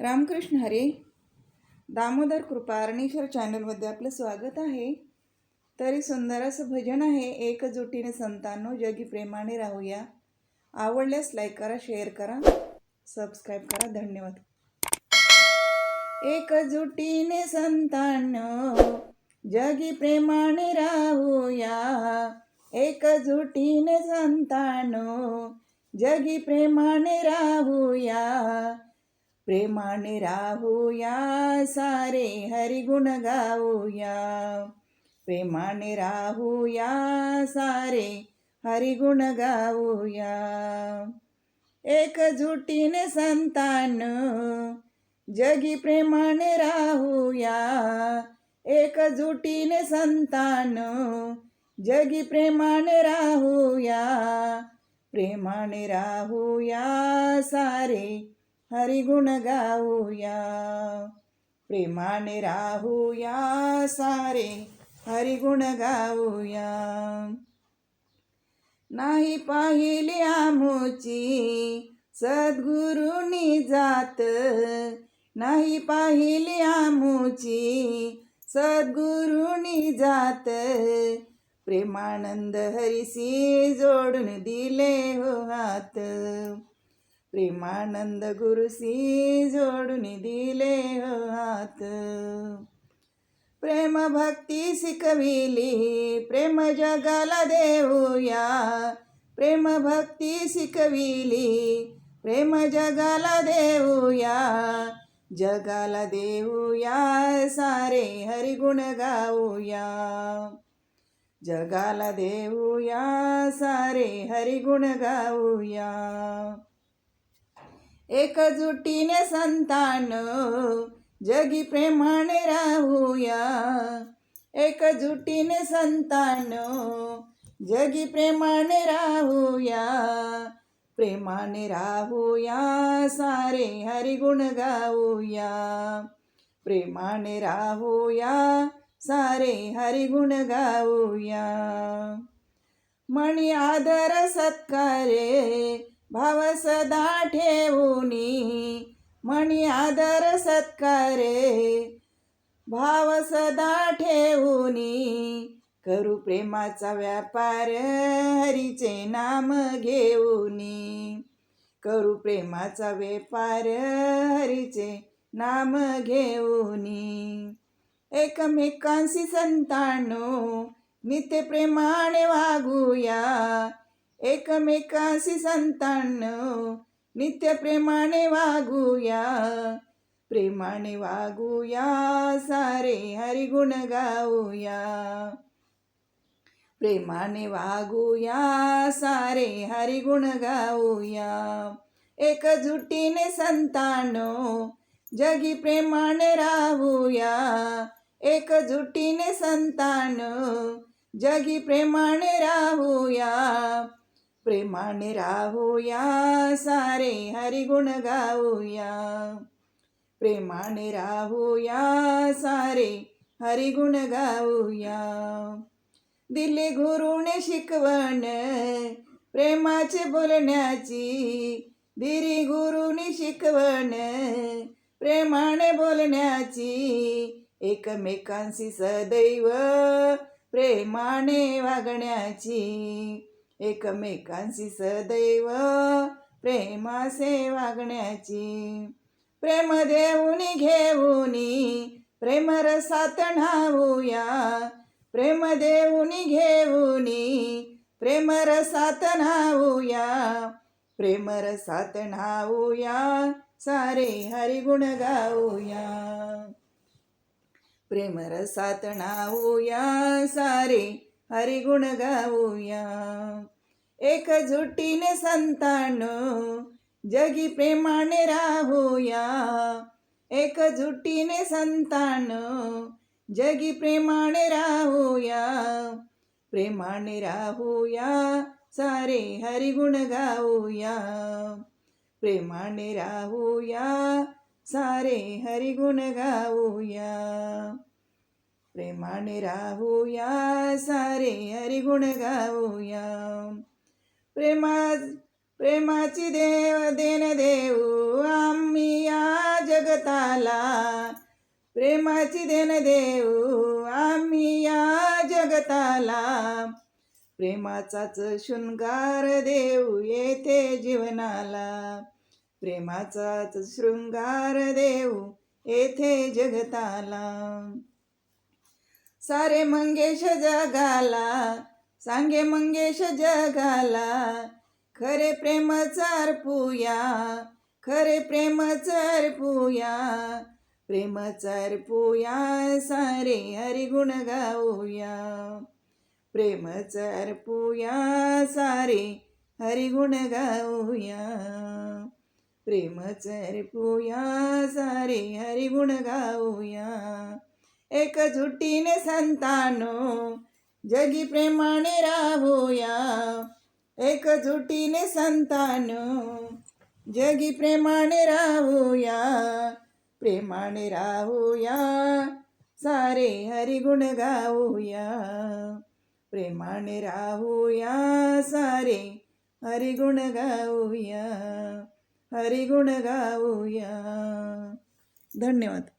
रामकृष्ण हरे. दामोदर कृपा अरणेश्वर चॅनलमध्ये आपलं स्वागत आहे. तरी सुंदर असं भजन आहे. एकजुटीने संतांनो जगी प्रेमाने राहूया. आवडल्यास लाईक करा शेअर करा सबस्क्राईब करा. धन्यवाद. एकजुटीने संतांनो जगी प्रेमाने राहूया. एकजुटीने संतांनो जगी प्रेमाने राहूया. प्रेमाने राहूया सारे हरिगुण गाऊया. प्रेमाने राहूया सारे हरिगुण गाऊया. एकजुटीने संतान जगी प्रेमाने राहूया. एकजुटीने संतान जगी प्रेमाने राहूया. प्रेमाने राहूया सारे हरिगुण गाऊया. प्रेमाने राहूया सारे हरिगुण गाऊया. नाही पाहिली आमोची सद्गुरुनी जात. नाही पाहिली आमोची सद्गुरुनी जात. प्रेमानंद हरिसी जोडून दिले हो हात. प्रेमानंद गुरुसी जोडून दिले हो हात. प्रेम भक्ती शिकविली प्रेम जगाला देऊया प्रेम भक्ती शिकविली प्रेम जगाला देऊया जगाला देऊया सारे हरिगुण गाऊया जगाला देऊया सारे हरिगुण गाऊया एकजुटीने संतान जगी प्रेमाने राहूया. एकजुटीने संतान जगी प्रेमाने राहूया. प्रेमाने राहूया सारे हरिगुण गाऊया. प्रेमाने राहूया सारे हरिगुण गाऊया. मणी आदर सत्कारे भाव सदा ठेवूनी म्हणी आदर सत्कारे. भाव सदा ठेवूनी करू प्रेमाचा व्यापार हरीचे नाम घेऊनी. करू प्रेमाचा व्यापार हरीचे नाम घेऊनी. एकमेकांशी संतानो नित्य प्रेमाने वागूया. एकमेकाशी संतांनो नित्य प्रेमाने वागूया. प्रेमाने वागूया सारे हरिगुण गाऊया. प्रेमाने वागूया सारे हरिगुण गाऊया. एकजुटीने संतानो जगी प्रेमाने राहूया. एकजुटीने संतानो जगी प्रेमाने राहूया. प्रेमाने राहूया सारे हरिगुण गाऊया. प्रेमाने राहूया सारे हरिगुण गाऊया. दिली गुरुने शिकवण प्रेमाचे बोलण्याची. दिरी गुरुनी शिकवण प्रेमाने बोलण्याची. एकमेकांशी सदैव प्रेमाने वागण्याची. एकमेकांशी सदैव प्रेमासे वागण्याची प्रेम देऊनी घेऊनी प्रेमरसात न्हावूया प्रेम देऊनी घेऊनी प्रेमरसात न्हावूया प्रेमरसात न्हावूया सारे हरिगुण गाऊया. प्रेमरसात न्हावूया सारे हरिगुण गाऊया. एकजुटीने संतान जगी प्रेमाने राहूया. एकजुटीने संतान जगी प्रेमाने राहूया. प्रेमाने राहूया सारे हरिगुण गाऊया. प्रेमाने राहूया सारे हरिगुण गाऊया. प्रेमाने राहूया सारे हरिगुण गाऊया. प्रेमा प्रेमाची देव देन देऊ आम्ही या जगताला. प्रेमाची देण देऊ आम्ही या जगताला. प्रेमाचाच शृंगार देऊ येथे जीवनाला. प्रेमाचाच शृंगार देऊ येथे जगताला. सारे मंगेश जगाला. सांगे मंगेश जगाला खरे प्रेम चारपूया खरे प्रेम चारपूया प्रेम चारपूया सारे हरिगुण गाऊया. प्रेम चारपूया सारे हरिगुण गाऊया. प्रेम चारपूया सारे हरिगुण गाऊया. एकजुटीने संतानो जगी प्रेमाने राहूया. एकजुटीने संतानो. जगी प्रेमाने राहूया. प्रेमाने राहूया. सारे हरिगुण गाऊया. प्रेमाने राहूया. सारे हरिगुण गाऊया. हरिगुण गाऊया. धन्यवाद.